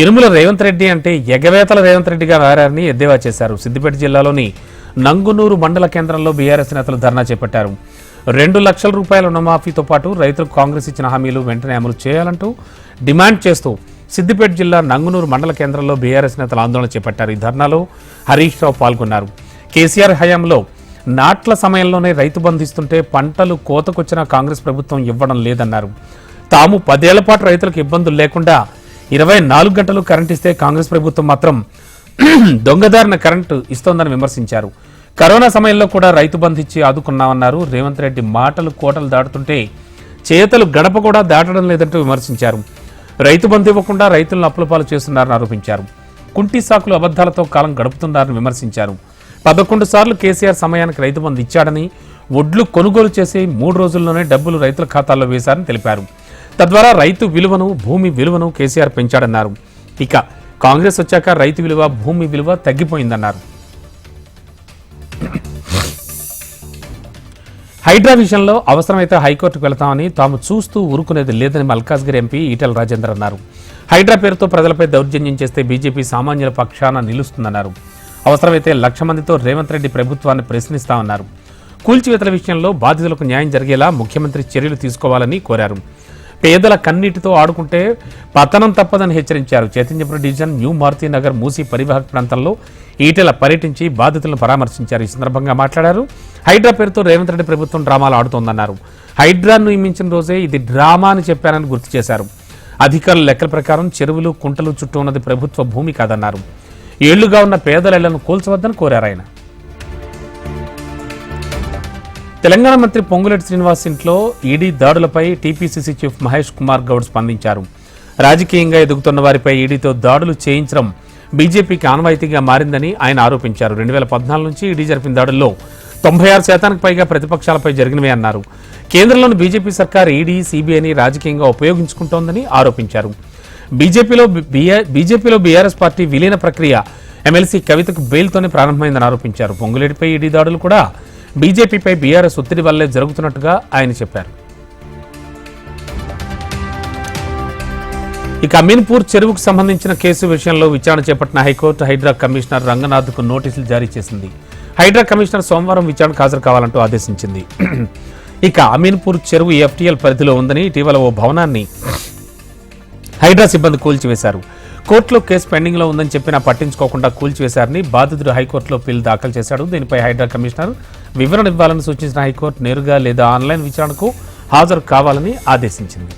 ఇరుముల రేవంత్ రెడ్డి అంటే ఎగవేతల రేవంత్ రెడ్డిగా మారారని ఎద్దేవా చేశారు. సిద్దిపేట జిల్లాలోని నంగునూరు మండల కేంద్రంలో బీఆర్ఎస్ నేతలు ధర్నా చేపట్టారు. రెండు లక్షల రూపాయల రుణమాఫీతో పాటు రైతులకు కాంగ్రెస్ ఇచ్చిన హామీలు వెంటనే అమలు చేయాలంటూ డిమాండ్ చేస్తూ సిద్దిపేట జిల్లా నంగునూరు మండల కేంద్రంలో బీఆర్ఎస్ నేతలు ఆందోళన చేపట్టారు. ఈ ధర్నాలో హరీష్ రావు పాల్గొన్నారు. కేసీఆర్ హయాంలో నాట్ల సమయంలోనే రైతు బంధిస్తుంటే పంటలు కోతకొచ్చిన కాంగ్రెస్ ప్రభుత్వం ఇవ్వడం లేదన్నారు. తాము పదేళ్ళ పాటు రైతులకు ఇబ్బందులు లేకుండా ఇరవై నాలుగు గంటలు కరెంట్ ఇస్తే కాంగ్రెస్ ప్రభుత్వం మాత్రం దొంగదారిన కరెంటు ఇస్తోందని విమర్శించారు. కరోనా సమయంలో కూడా రైతు బంధిచ్చి ఆదుకున్నామన్నారు. రేవంత్ రెడ్డి మాటలు కోటలు దాటుతుంటే చేతలు గడప కూడా దాటడం లేదంటూ విమర్శించారు. రైతు బంధు ఇవ్వకుండా రైతులను అప్పులపాలు చేస్తున్నారని ఆరోపించారు. కుంటి సాకులు అబద్ధాలతో కాలం గడుపుతున్నారని విమర్శించారు. పదకొండు సార్లు కేసీఆర్ సమయానికి రైతు బంధు ఇచ్చాడని ఒడ్లు కొనుగోలు చేసి మూడు రోజుల్లోనే డబ్బులు రైతుల ఖాతాల్లో వేశారని తెలిపారు. తద్వారా రైతు విలువను భూమి విలువను కేసీఆర్ పెంచాడన్నారు. ఇక కాంగ్రెస్ వచ్చాక రైతు విలువ భూమి విలువ తగ్గిపోయిందన్నారు. హైడ్రా విషయంలో అవసరమైతే హైకోర్టుకు వెళతామని తాము చూస్తూ ఊరుకునేది లేదని మల్కాజ్గిరి ఎంపీ ఈటెల రాజేందర్ అన్నారు. హైడ్రా పేరుతో ప్రజలపై దౌర్జన్యం చేస్తే బీజేపీ సామాన్యుల పక్షాన నిలుస్తుందన్నారు. అవసరమైతే లక్ష మందితో రేవంత్ రెడ్డి ప్రభుత్వాన్ని ప్రశ్నిస్తామన్నారు కూల్చివేతల విషయంలో బాధితులకు న్యాయం జరిగేలా ముఖ్యమంత్రి చర్యలు తీసుకోవాలని కోరారు. పేదల కన్నీటితో ఆడుకుంటే పతనం తప్పదని హెచ్చరించారు. చైతన్యపురం డివిజన్ న్యూ మారుతి నగర్ మూసి పరివాహక ప్రాంతంలో ఈటెల పర్యటించి బాధితులను పరామర్శించారు. ఈ సందర్భంగా మాట్లాడారు. హైడ్రా పేరుతో రేవంత్ రెడ్డి ప్రభుత్వం డ్రామాలు ఆడుతోందన్నారు. హైడ్రాను నియమించిన రోజే ఇది డ్రామా అని చెప్పారని గుర్తు చేశారు. అధికారుల లెక్కల ప్రకారం చెరువులు కుంటలు చుట్టూ ఉన్నది ప్రభుత్వ భూమి కాదన్నారు. ఏళ్ళుగా ఉన్న పేదల ఇళ్ళను కూల్చవద్దని కోరారు ఆయన. తెలంగాణ మంత్రి పొంగులేటి శ్రీనివాస్ ఇంట్లో ఈడీ దాడులపై టీపీసీసీ చీఫ్ మహేష్ కుమార్ గౌడ్ స్పందించారు. రాజకీయంగా ఎదుగుతున్న వారిపై ఈడీతో దాడులు చేయించడం బీజేపీకి ఆనవాయితీగా మారిందని ఆయన ఆరోపించారు. రెండు వేల పద్నాలుగు నుంచి ఈడీ జరిపిన దాడుల్లో తొంభై ఆరు శాతానికి పైగా ప్రతిపక్షాలపై జరిగినవే అన్నారు. కేంద్రంలోని బీజేపీ సర్కార్ ఈడీ సీబీఐని రాజకీయంగా ఉపయోగించుకుంటోందని ఆరోపించారు. బీజేపీలో బీజేపీలో బీఆర్ఎస్ పార్టీ విలీన ప్రక్రియ. ఎమ్మెల్సీ కవితకు బెయిల్తోనే ప్రారంభమైందని ఆరోపించారు. పొంగులేటిపై ఈడీ దాడులు కూడా బీజేపీపై బీఆర్ఎస్ ఒత్తిడి వల్లే జరుగుతున్నట్టుగా ఆయన చెప్పారు. ఇక అమీన్పూర్ చెరువుకు సంబంధించిన కేసు విషయంలో విచారణ చేపట్టిన హైకోర్టు హైడ్రా కమిషనర్ రంగనాథ్కు నోటీసులు జారీ చేసింది. హైడ్రా కమిషనర్ సోమవారం విచారణకు హాజరు కావాలంటూ ఆదేశించింది. ఇక అమీన్పూర్ చెరువు ఎఫ్టీఎల్ పరిధిలో ఉందని ఇటీవల ఓ భవనాన్ని హైడ్రా సిబ్బంది కూల్చివేశారు. కోర్టులో కేసు పెండింగ్లో ఉందని చెప్పినా పట్టించుకోకుండా కూల్చివేశారని బాధితుడు హైకోర్టులో పిల్ దాఖలు చేశాడు. దీనిపై హైడ్రా కమిషనర్ వివరణ ఇవ్వాలని సూచించిన హైకోర్టు నేరుగా లేదా ఆన్లైన్ విచారణకు హాజరు కావాలని ఆదేశించింది.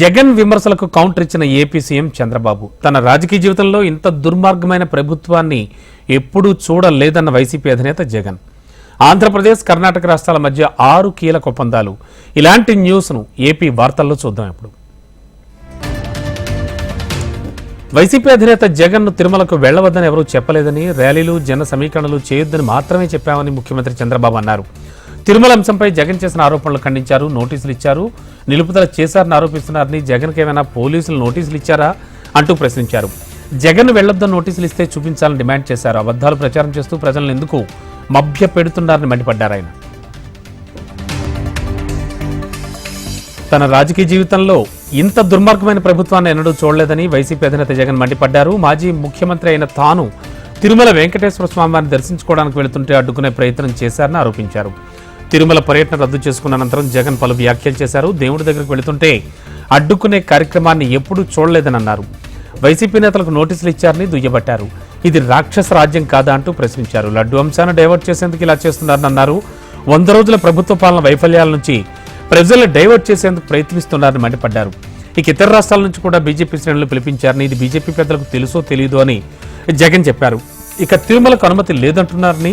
జగన్ విమర్శలకు కౌంటర్ ఇచ్చిన ఏపీ సీఎం చంద్రబాబు తన రాజకీయ జీవితంలో ఇంత దుర్మార్గమైన ప్రభుత్వాన్ని ఎప్పుడూ చూడలేదన్న వైసీపీ అధినేత జగన్. ఆంధ్రప్రదేశ్ కర్ణాటక రాష్ట్రాల మధ్య ఆరు కీలక ఒప్పందాలు. ఇలాంటి న్యూస్ను ఏపీ వార్తల్లో చూద్దాం ఇప్పుడు. వైసీపీ అధినేత జగన్ను తిరుమలకు వెళ్ళవద్దని ఎవరూ చెప్పలేదని ర్యాలీలు జన సమీకరణలు చేయొద్దని మాత్రమే చెప్పామని ముఖ్యమంత్రి చంద్రబాబు అన్నారు. తిరుమల అంశంపై జగన్ చేసిన ఆరోపణలు ఖండించారు నోటీసులు ఇచ్చారు నిలుపుదల చేశారని ఆరోపిస్తున్నారని జగన్కి ఏమైనా పోలీసులు నోటీసులు ఇచ్చారా అంటూ ప్రశ్నించారు. జగన్ వెళ్ళొద్దని నోటీసులు ఇస్తే చూపించాలని డిమాండ్ చేశారు అబద్దాలు ప్రచారం చేస్తూ ప్రజలను ఎందుకు మభ్య పెడుతున్నారని మండిపడ్డారు ఆయన. తన రాజకీయ జీవితంలో ఇంత దుర్మార్గమైన ప్రభుత్వాన్ని ఎన్నడూ చూడలేదని వైసీపీ అధినేత జగన్ మండిపడ్డారు. మాజీ ముఖ్యమంత్రి అయిన తాను తిరుమల వెంకటేశ్వర స్వామివారిని దర్శించుకోవడానికి వెళుతుంటే అడ్డుకునే ప్రయత్నం చేశారని ఆరోపించారు. తిరుమల పర్యటన రద్దు చేసుకున్న అనంతరం జగన్ పలు వ్యాఖ్యలు చేశారు. దేవుడి దగ్గరికి వెళుతుంటే అడ్డుకునే కార్యక్రమాన్ని ఎప్పుడూ చూడలేదని అన్నారు వైసీపీ నేతలకు నోటీసులు ఇచ్చారని దుయ్యబట్టారు. ఇది రాక్షస రాజ్యం కాదా అంటూ ప్రశ్నించారు. లడ్డు అంశాన్ని డైవర్ట్ చేసేందుకు ఇలా చేస్తున్నారని అన్నారు వంద రోజుల ప్రభుత్వ పాలన వైఫల్యాల నుంచి ప్రజలు డైవర్ట్ చేసేందుకు ప్రయత్నిస్తున్నారని మండిపడ్డారు. ఇక ఇతర రాష్ట్రాల నుంచి కూడా బీజేపీ శ్రేణులు పిలిపించారని ఇది బీజేపీ పెద్దలకు తెలుసో తెలియదు అని జగన్ చెప్పారు. ఇక తిరుమలకు అనుమతి లేదంటున్నారని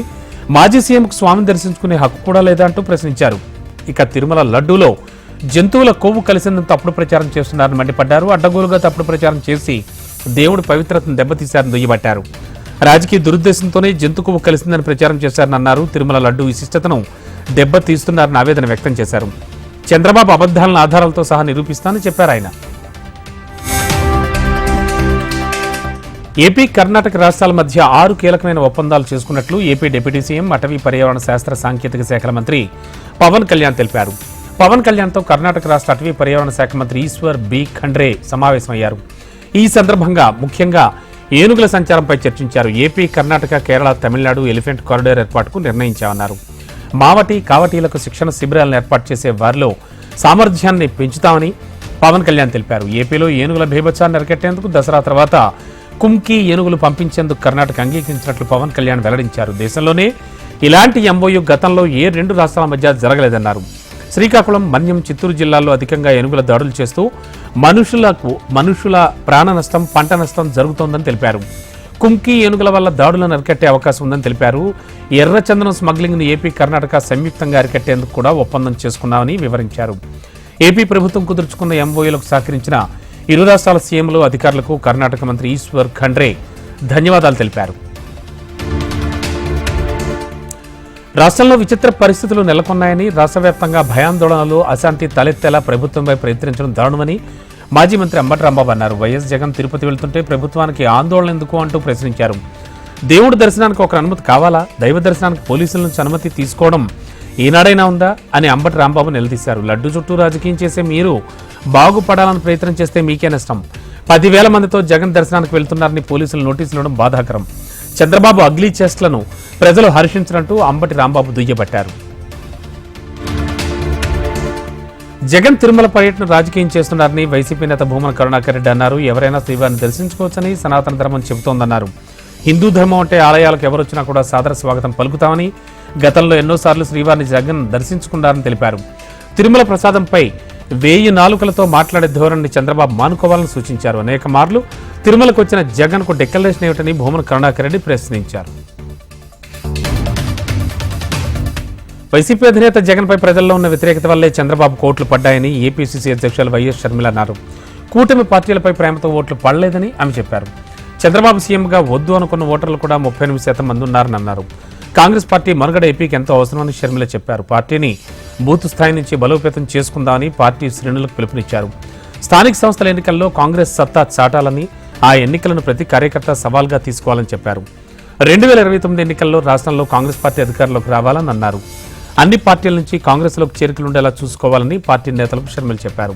మాజీ సీఎంకు స్వామిని దర్శించుకునే హక్కు కూడా లేదా అంటూ ప్రశ్నించారు. ఇక తిరుమల లడ్డూలో జంతువుల కొవ్వు కలిసిందని తప్పుడు ప్రచారం చేస్తున్నారని మండిపడ్డారు. అడ్డగోలుగా తప్పుడు ప్రచారం చేసి దేవుడి పవిత్రతను దెబ్బతీశారని దుయ్యబట్టారు. రాజకీయ దురుద్దేశంతోనే జంతుకు కలిసిందని ప్రచారం చేశారన్నారు తిరుమల లడ్డు విశిష్టతను దెబ్బతీస్తున్నారని ఆవేదన వ్యక్తం చేశారు. చంద్రబాబు అబద్ధాలను ఆధారాలతో సహా నిరూపిస్తానని చెప్పారు ఆయన. ఏపీ కర్ణాటక రాష్ట్రాల మధ్య ఆరు కీలకమైన ఒప్పందాలు చేసుకున్నట్లు ఏపీ డిప్యూటీ సీఎం అటవీ పర్యావరణ శాస్త్ర సాంకేతిక శాఖల మంత్రి పవన్ కళ్యాణ్ తెలిపారు. పవన్ కళ్యాణ్తో కర్ణాటక రాష్ట్ర అటవీ పర్యావరణ శాఖ మంత్రి ఈశ్వర్ బి ఖండ్రే సమావేశమయ్యారు. ఈ సందర్భంగా ముఖ్యంగా ఏనుగుల సంచారంపై చర్చించారు. AP Karnataka Kerala Tamil Nadu elephant corridor ఏర్పాటుకు నిర్ణయించామన్నారు. మావటి కావటీలకు శిక్షణ శిబిరాలను ఏర్పాటు చేసే వారిలో సామర్థ్యాన్ని పెంచుతామని పవన్ కళ్యాణ్ తెలిపారు. ఏపీలో ఏనుగుల భీభత్సాన్ని అరికట్టేందుకు దసరా తర్వాత కుంకి ఏనుగులు పంపించేందుకు కర్ణాటక అంగీకరించినట్లు పవన్ కళ్యాణ్ వెల్లడించారు. దేశంలోనే ఇలాంటి ఎంఓయు గతంలో ఏ రెండు రాష్ట్రాల మధ్య జరగలేదన్నారు. శ్రీకాకుళం మన్యం చిత్తూరు జిల్లాల్లో అధికంగా ఏనుగుల దాడులు చేస్తూ మనుషులకు మనుషుల ప్రాణ నష్టం పంట నష్టం జరుగుతోందని తెలిపారు. కుంకి ఏనుగుల వల్ల దాడులను అరికట్టే అవకాశం ఉందని తెలిపారు. ఎర్రచందనం స్మగ్లింగ్ను ఏపీ కర్ణాటక సంయుక్తంగా అరికట్టేందుకు కూడా ఒప్పందం చేసుకున్నామని వివరించారు. ఏపీ ప్రభుత్వం కుదుర్చుకున్న ఎంఓఏలకు సహకరించిన ఇరు రాష్ట్రాల సీఎంలు అధికారులకు కర్ణాటక మంత్రి ఈశ్వర్ ఖండ్రే ధన్యవాదాలు తెలిపారు. రాష్ట్రంలో విచిత్ర పరిస్థితులు నెలకొన్నాయని రాష్ట్ర వ్యాప్తంగా భయాందోళనలు అశాంతి తలెత్తేలా ప్రభుత్వంపై ప్రయత్నించడం దారుణమని మాజీ మంత్రి అంబటి రాంబాబు అన్నారు. వైఎస్ జగన్ తిరుపతి వెళ్తుంటే ప్రభుత్వానికి ఆందోళన ఎందుకు అంటూ ప్రశ్నించారు. దేవుడి దర్శనానికి ఒక అనుమతి కావాలా? దైవ దర్శనానికి పోలీసుల నుంచి అనుమతి తీసుకోవడం ఈనాడైనా ఉందా? అని అంబటి రాంబాబు నిలదీశారు. లడ్డు చుట్టూ రాజకీయం చేసే మీరు బాగుపడాలని ప్రయత్నం చేస్తే మీకే నష్టం. పదివేల మందితో జగన్ దర్శనానికి వెళ్తున్నారని పోలీసులు నోటీసులు ఇవ్వడం బాధాకరం. చంద్రబాబు అగ్లీ చెస్ట్లను ప్రజలు హర్షించినట్టు అంబటి రాంబాబు దుయ్యబట్టారు. జగన్ తిరుమల పర్యటన రాజకీయం చేస్తున్నారని వైసీపీ నేత భూమన కరుణాకర్ రెడ్డి అన్నారు. ఎవరైనా శ్రీవారిని దర్శించుకోవచ్చని సనాతన ధర్మం చెబుతోందన్నారు. హిందూ ధర్మం అంటే ఆలయాలకు ఎవరొచ్చినా కూడా సాదర స్వాగతం పలుకుతామని గతంలో ఎన్నోసార్లు శ్రీవారిని జగన్ దర్శించుకున్నారని తెలిపారు. తిరుమల ప్రసాదంపై వేయి నాలుకలతో మాట్లాడే ధోరణిని చంద్రబాబు మానుకోవాలని సూచించారు. అనేక మార్లు తిరుమలకు వచ్చిన జగన్కు డిక్లరేషన్ ఏమిటని భూమన కరుణాకర్ రెడ్డి ప్రశ్నించారు. వైసీపీ అధినేత జగన్పై ప్రజల్లో ఉన్న వ్యతిరేకత వల్లే చంద్రబాబు కోట్లు పడ్డాయని ఏపీసీసీ అధ్యక్షులు వైఎస్ షర్మిల అన్నారు. కూటమి పార్టీలపై ప్రేమతో ఓట్లు పడలేదని ఆమె చెప్పారు. చంద్రబాబు సీఎంగా వద్దు అనుకున్న ఓటర్లు కూడా ముప్పై ఎనిమిది శాతం మంది ఉన్నారని అన్నారు. కాంగ్రెస్ పార్టీ మనుగడ ఏపీకి ఎంతో అవసరమని షర్మిల చెప్పారు. పార్టీని బూత్ స్థాయి నుంచి బలోపేతం చేసుకుందామని పార్టీ శ్రేణులకు పిలుపునిచ్చారు. స్థానిక సంస్థల ఎన్నికల్లో కాంగ్రెస్ సత్తా చాటాలని ఆ ఎన్నికలను ప్రతి కార్యకర్త సవాల్గా తీసుకోవాలని చెప్పారు. రెండు వేల ఇరవై తొమ్మిది ఎన్నికల్లో రాష్ట్రంలో కాంగ్రెస్ పార్టీ అధికారంలోకి రావాలని అన్నారు. అన్ని పార్టీల నుంచి కాంగ్రెస్లోకి చేరికలు ఉండేలా చూసుకోవాలని పార్టీ నేతలకు షర్మిల చెప్పారు.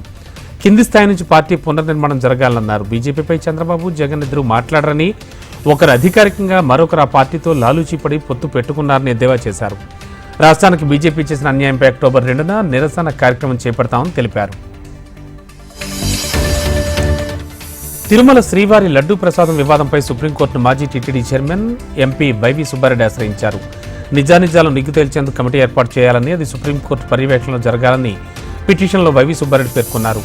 కింది స్థాయి నుంచి పార్టీ పునర్నిర్మాణం జరగాలన్నారు. బీజేపీపై చంద్రబాబు జగన్ ఇద్దరు మాట్లాడరని ఒకరు అధికారికంగా మరొకరు ఆ పార్టీతో లాలూచీపడి పొత్తు పెట్టుకున్నారని ఎద్దేవా చేశారు. రాష్ట్రానికి బీజేపీ చేసిన అన్యాయంపై అక్టోబర్ రెండున నిరసన కార్యక్రమం చేపడతామని తెలిపారు. తిరుమల శ్రీవారి లడ్డూ ప్రసాదం వివాదంపై సుప్రీంకోర్టు మాజీ TTD chairman MP YV Subba Reddy ఆశ్రయించారు. నిజానిజాలు నిగ్గు తేల్చేందుకు కమిటీ ఏర్పాటు చేయాలని అది సుప్రీంకోర్టు పర్యవేక్షణలో జరగాలని పిటిషన్లో వైవి సుబ్బారెడ్డి పేర్కొన్నారు.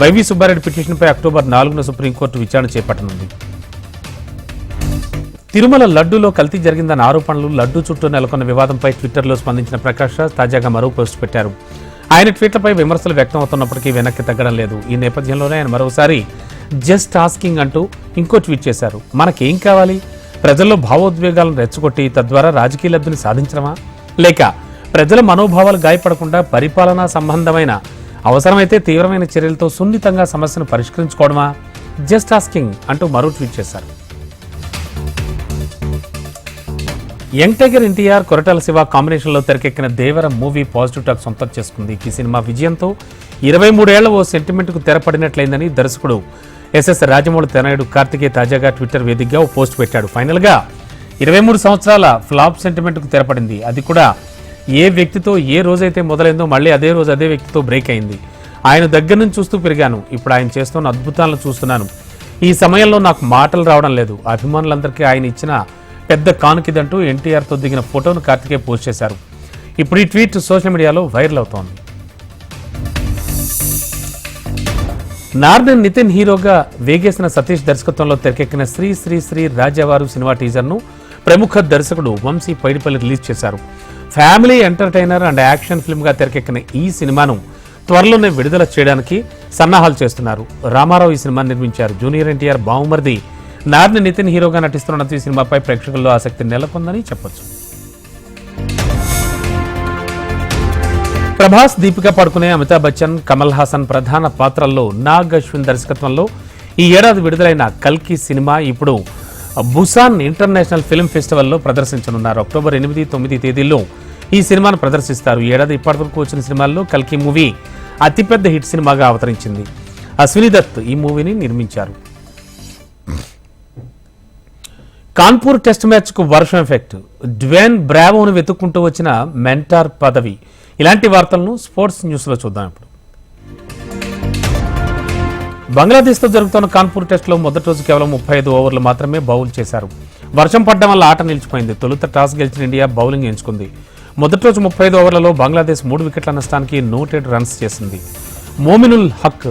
వైవి సుబ్బారెడ్డి పిటిషన్పై అక్టోబర్ నాలుగున సుప్రీంకోర్టు విచారణ చేపట్టనుంది. తిరుమల లడ్డూలో కల్తీ జరిగిందన్న ఆరోపణలు లడ్డూ చుట్టూ నెలకొన్న వివాదంపై ట్విట్టర్లో స్పందించిన ప్రకాష్ రాజ్ తాజాగా మరో పోస్ట్ పెట్టారు. ఆయన ట్వీట్లపై విమర్శలు వ్యక్తం అవుతున్నప్పటికీ వెనక్కి తగ్గడం లేదు. ఈ నేపథ్యంలోనే ఆయన మరోసారి జస్ట్ ఆస్కింగ్ అంటూ ఇంకో ట్వీట్ చేశారు. మనకేం కావాలి? ప్రజల్లో భావోద్వేగాలను రెచ్చగొట్టి తద్వారా రాజకీయ లబ్ధిని సాధించడమా? లేక ప్రజల మనోభావాలు గాయపడకుండా పరిపాలనా సంబంధమైన అవసరమైతే తీవ్రమైన చర్యలతో సున్నితంగా సమస్యను పరిష్కరించుకోవడమా? జస్ట్ ఆస్కింగ్ అంటూ మరో ట్వీట్ చేశారు. Young tiger NTR Koratala Siva కాంబినేషన్లో తెరకెక్కిన దేవర మూవీ పాజిటివ్ టాక్ సొంతం చేసుకుంది. ఈ సినిమా విజయంతో ఇరవై మూడేళ్ళ ఓ సెంటిమెంట్కు తెరపడినట్లయిందని దర్శకుడు ఎస్ఎస్ రాజమౌళి తెనాయుడు కార్తికేయ తాజాగా ట్విట్టర్ వేదికగా ఓ పోస్ట్ పెట్టాడు. ఫైనల్గా ఇరవై మూడు సంవత్సరాల ఫ్లాప్ సెంటిమెంట్కు తెరపడింది అది కూడా ఏ వ్యక్తితో ఏ రోజైతే మొదలైందో మళ్ళీ అదే రోజు అదే వ్యక్తితో బ్రేక్ అయింది. ఆయన దగ్గర నుంచి చూస్తూ పెరిగాను. ఇప్పుడు ఆయన చేస్తున్న అద్భుతాలను చూస్తున్నాను. ఈ సమయంలో నాకు మాటలు రావడం లేదు. అభిమానులందరికీ ఆయన ఇచ్చిన పెద్ద కానుకిదంటూ ఎన్టీఆర్తో దిగిన ఫోటోను కార్తికేయ పోస్ట్ చేశారు. ఇప్పుడు ఈ ట్వీట్ సోషల్ మీడియాలో వైరల్ అవుతోంది. నార్దన్ నితిన్ హీరోగా వేగేసిన సతీష్ దర్శకత్వంలో తెరకెక్కిన శ్రీ శ్రీ శ్రీ రాజావారు సినిమా టీజర్ను ప్రముఖ దర్శకుడు వంశీ పైడిపల్లి రిలీజ్ చేశారు. ఫ్యామిలీ ఎంటర్టైనర్ అండ్ యాక్షన్ ఫిల్మ్గా తెరకెక్కిన ఈ సినిమాను త్వరలోనే విడుదల చేయడానికి సన్నాహాలు చేస్తున్నారు. రామారావు ఈ సినిమాని నిర్మించారు. జూనియర్ ఎన్టీఆర్ బావుమర్ది నార్ని నితిన్ హీరోగా నటిస్తున్న ఈ సినిమాపై ప్రేక్షకుల్లో ఆసక్తి నెలకొందని చెప్పొచ్చు. ప్రభాస్ దీపిక పడుకునే అమితాబ్ బచ్చన్ కమల్ హాసన్ ప్రధాన పాత్రల్లో నాగ్ అశ్విన్ దర్శకత్వంలో ఈ ఏడాది విడుదలైన కల్కి సినిమా ఇప్పుడు బుసాన్ ఇంటర్నేషనల్ ఫిల్మ్ ఫెస్టివల్లో ప్రదర్శించనున్నారు. అక్టోబర్ ఎనిమిది తొమ్మిది తేదీల్లో ఈ సినిమాను ప్రదర్శిస్తారు. ఏడాది ఇప్పటివరకు వచ్చిన సినిమాల్లో కల్కి మూవీ అతిపెద్ద హిట్ సినిమాగా అవతరించింది. అశ్విని దత్ ఈ మూవీని నిర్మించారు. కాన్పూర్ టెస్ట్ మ్యాచ్కు వర్షం ఎఫెక్ట్. డ్వేన్ బ్రావోను వెతుక్కుంటూ వచ్చిన మెంటార్ పదవి. ఇలాంటి వార్తలను స్పోర్ట్స్ న్యూస్లో చూద్దాం ఇప్పుడు. బంగ్లాదేశ్తో జరుగుతున్న కాన్పూర్ టెస్టులో మొదటి రోజు కేవలం ముప్పై ఐదు ఓవర్లు మాత్రమే బౌల్ చేశారు. వర్షం పడడం వల్ల ఆట నిలిచిపోయింది. తొలుత టాస్ గెలిచిన ఇండియా బౌలింగ్ ఎంచుకుంది. మొదటి రోజు ముప్పై ఐదు ఓవర్లలో బంగ్లాదేశ్ మూడు వికెట్ల నష్టానికి నూటెడ్ రన్స్ చేసింది. మోమినుల్ హక్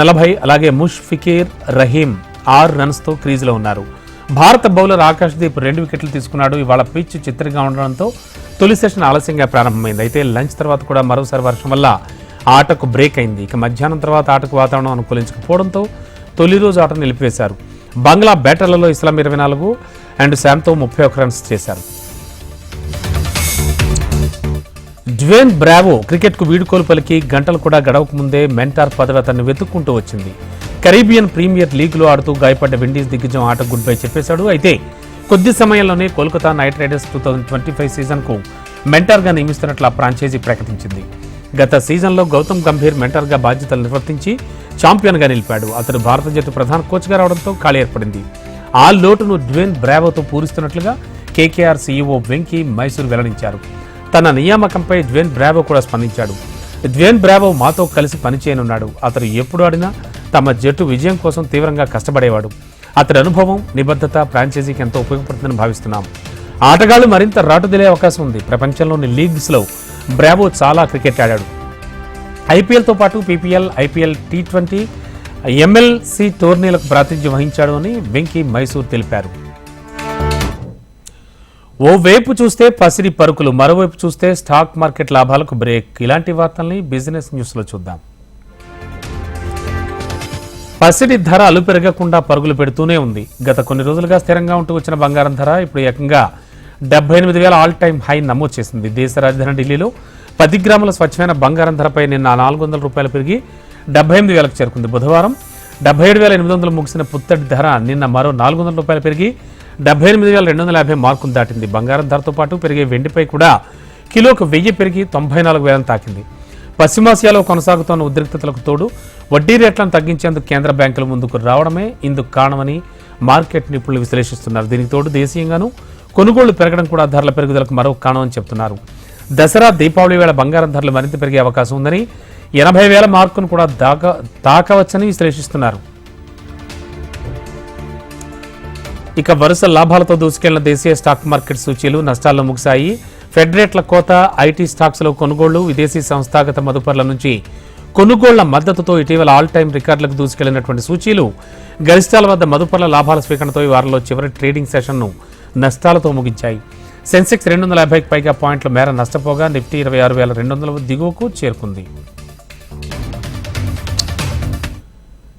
నలభై అలాగే ముష్ ఫికీర్ రహీం ఆరు రన్స్తో క్రీజులో ఉన్నారు. భారత బౌలర్ ఆకాశ్దీప్ రెండు వికెట్లు తీసుకున్నాడు. ఇవాళ పిచ్ చిత్రంగా ఉండడంతో తొలి సెషన్ ఆలస్యంగా ప్రారంభమైంది. అయితే లంచ్ తర్వాత కూడా మరోసారి వర్షం వల్ల ఆటకు బ్రేక్ అయింది. ఇక మధ్యాహ్నం తర్వాత ఆటకు వాతావరణం అనుకూలించకపోవడంతో తొలి రోజు ఆట నిలిపివేశారు. బంగ్లా బ్యాటర్లలో ఇస్లాం ఇరవై నాలుగు అండ్ శాంతో ముప్పై ఒక రన్స్ చేశారు. డ్వేన్ బ్రావో క్రికెట్కు వీడుకోలు పలికి గంటలు కూడా గడవక ముందే మెంటార్ పదవి అతన్ని వెతుక్కుంటూ వచ్చింది. కరీబియన్ ప్రీమియర్ లీగ్లో ఆడుతూ గాయపడ్డ విండీస్ దిగ్గజం ఆట గుడ్ బై చెప్పేశాడు. అయితే కొద్ది సమయంలోనే Kolkata knight riders two thousand twenty five సీజన్కు మెంటర్గా నియమిస్తున్నట్లు ఆ ఫ్రాంచైజీ ప్రకటించింది. గత సీజన్లో గౌతమ్ గంభీర్ మెంటర్గా బాధ్యతలు నిర్వర్తించి ఛాంపియన్గా నిలిపాడు. అతడు భారత జట్టు ప్రధాన కోచ్గా రావడంతో ఖాళీ ఏర్పడింది. ఆ లోటును డ్వేన్ బ్రావోతో పూరిస్తున్నట్లుగా కేకేఆర్ సీఈఓ వెంకీ మైసూర్ వెల్లడించారు. తన నియామకంపై డ్వేన్ బ్రావో కూడా స్పందించాడు. డ్వేన్ బ్రావో మాతో కలిసి పనిచేయనున్నాడు. అతడు ఎప్పుడు ఆడినా తమ జట్టు విజయం కోసం తీవ్రంగా కష్టపడేవాడు. అతడి అనుభవం నిబద్ధత ఫ్రాంచైజీకి ఎంతో ఉపయోగపడుతుందని భావిస్తున్నాం. ఆటగాళ్ళు మరింత రాటుదిలే అవకాశం ఉంది. ప్రపంచంలోని లీగ్స్లో బ్రావో చాలా క్రికెట్ ఆడాడు. ఐపీఎల్తో పాటు PPL IPL T twenty MLC టోర్నీలకు ప్రాతినిధ్యం వహించాడు అని వెంకీ మైసూర్ తెలిపారు. ఓవైపు చూస్తే పసిడి పరుకులు మరోవైపు చూస్తే స్టాక్ మార్కెట్ లాభాలకు బ్రేక్. ఇలాంటి వార్తల్ని బిజినెస్ న్యూస్లో చూద్దాం. పసిడి ధర అలు పెరగకుండా పరుగులు పెడుతూనే ఉంది. గత కొన్ని రోజులుగా స్థిరంగా ఉంటూ వచ్చిన బంగారం ధర ఇప్పుడు ఏకంగా డెబ్బై ఎనిమిది వేల ఆల్ టైమ్ హై నమోదు చేసింది. దేశ రాజధాని ఢిల్లీలో పది గ్రాముల స్వచ్ఛమైన బంగారం ధరపై నిన్న నాలుగు వందల రూపాయలు పెరిగి డెబ్బై ఎనిమిది వేలకు చేరుకుంది. బుధవారం డెబ్బై ఏడు వేల ఎనిమిది వందలు ముగిసిన పుత్తడి ధర నిన్న మరో నాలుగు వందల రూపాయలు పెరిగి డెబ్బై ఎనిమిది వేల రెండు వందల యాభై మార్కులు దాటింది. బంగారం ధరతో పాటు పెరిగే వెండిపై కూడా కిలోకు వెయ్యి పెరిగి తొంభై నాలుగు వేలను తాకింది. పశ్చిమాసియాలో కొనసాగుతున్న ఉద్రిక్తతలకు తోడు వడ్డీ రేట్లను తగ్గించేందుకు కేంద్ర బ్యాంకులు ముందుకు రావడమే ఇందుకు కారణమని మార్కెట్ నిపుణులు విశ్లేషిస్తున్నారు. దీనికి తోడు దేశీయంగానూ కొనుగోళ్ళు పెరగడం కూడా ధరల పెరుగుదలకు మరో కారణమని చెప్తున్నారు. దసరా దీపావళి వేళ బంగారం ధరలు మరింత పెరిగే అవకాశం ఉందని ఎనభై వేల మార్కును కూడా దాక తాకవచ్చని విశ్లేషిస్తున్నారు. ఇక వరుస లాభాలతో దూసుకెళ్ళిన దేశీయ స్టాక్ మార్కెట్ సూచీలు నష్టాల్లో ముగిశాయి. ఫెడ్ రేట్ల కోత ఐటీ స్టాక్స్లో కొనుగోళ్ళు విదేశీ సంస్థాగత మదుపర్ల నుంచి కొనుగోళ్ళ మద్దతుతో ఇటీవల ఆల్ టైం రికార్డులకు దూసుకెళ్ళినటువంటి సూచీలు గరిష్టాల వద్ద మదుపర్ల లాభాల స్వీకరణతో ఈ వారంలో చివరి ట్రేడింగ్ సెషన్ను నష్టాలతో ముగించాయి. సెన్సెక్స్ రెండు వందల యాభైకి పైగా పాయింట్ల మేర నష్టపోగా నిఫ్టీ ఇరవై ఆరు వేల రెండు వందల దిగువకు చేరుకుంది.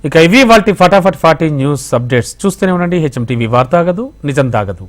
ఇక ఇవి వాటి ఫటాఫట్ ఫార్టీ న్యూస్ అప్డేట్స్. చూస్తూనే ఉండండి హెచ్ఎం టీవీ వార్తాగదు నిజం దాగదు.